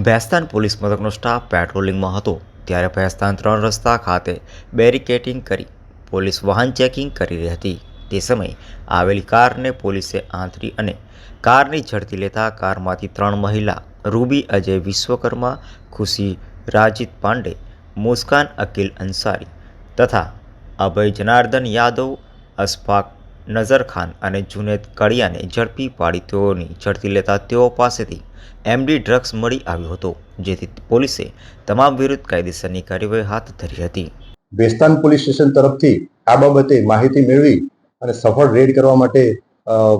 Bhestan police મથકનો staff પેટ્રોલિંગમાં હતો. ત્યારે ભેસ્તાન ત્રણ રસ્તા ખાતે બેરિકેટિંગ કરી પોલીસ વાહન ચેકિંગ કરી રહી હતી. તે સમયે આવેલી કારને પોલીસે આંતરી અને કારની ઝડપી લેતા કારમાંથી ત્રણ મહિલા, રૂબી અજય વિશ્વકર્મા, ખુશી રાજીત પાંડે, મુસ્કાન અકિલ અંસારી તથા અભય જનાર્દન યાદવ, અશફાક નઝર ખાન અને જુનેદ કડિયાને ઝડપી પાડી તેઓની ઝડપી લેતા તેઓ પાસેથી એમડી ડ્રગ્સ મળી આવ્યો હતો, જેથી પોલીસે તમામ વિરુદ્ધ કાયદેસરની કાર્યવાહી હાથ ધરી હતી. વેસ્તાન પોલીસ સ્ટેશન તરફથી આ બાબતે માહિતી મેળવી અને સફળ રેડ કરવા માટે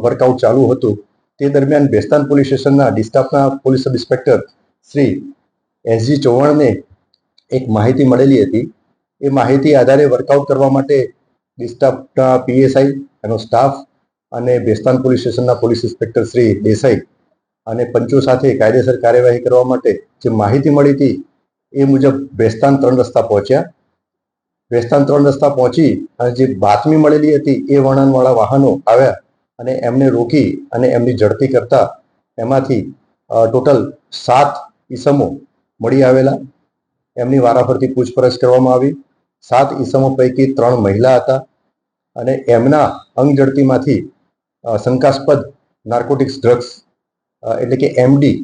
વર્કઆઉટ ચાલુ હતું. તે દરમિયાન બેસ્તાન પોલીસ સ્ટેશનના ડિસ્ટાફના police sub inspector Shri SG ચૌહાણને એક માહિતી મળેલી હતી. એ માહિતી આધારે વર્કઆઉટ કરવા માટે ડિસ્ટાફના પીએસઆઈ એનો સ્ટાફ અને બેસ્તાન પોલીસ સ્ટેશનના પોલીસ ઇન્સ્પેક્ટર શ્રી દેસાઈ અને પંચો સાથે કાયદેસર કાર્યવાહી કરવા માટે જે માહિતી મળી હતી, એ મુજબ બેસ્તાન ત્રણ રસ્તા પહોંચ્યા. વેસ્તાન ત્રણ રસ્તા પહોંચી અને જે બાતમી મળેલી હતી, એ વર્ણનવાળા વાહનો આવ્યા અને એમને રોકી અને એમની ઝડપી કરતા એમાંથી ટોટલ સાત ઈસમો મળી આવેલા. એમની વારાફરતી પૂછપરછ કરવામાં આવી. સાત ઈસમો પૈકી ત્રણ મહિલા હતા અને એમના અંગ ઝડપીમાંથી શંકાસ્પદ નાર્કોટિક્સ ડ્રગ્સ એટલે કે એમડી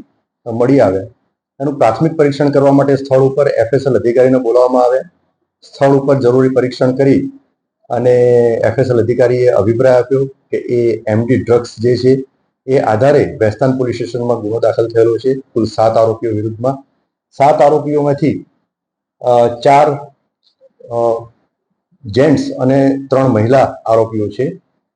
મળી આવે. એનું પ્રાથમિક પરીક્ષણ કરવા માટે સ્થળ ઉપર એફએસએલ અધિકારીને બોલાવવામાં આવે. સ્થળ ઉપર જરૂરી પરીક્ષણ કરી અને એફએસએલ અધિકારીએ અભિપ્રાય આપ્યો કે એ એમડી ડ્રગ્સ જે છે, એ આધારે વેસ્તાન પોલીસ સ્ટેશનમાં ગુનો દાખલ થયેલો છે. કુલ સાત આરોપીઓ વિરુદ્ધમાં. સાત આરોપીઓમાંથી ચાર જેન્ટ્સ અને ત્રણ મહિલા આરોપીઓ છે.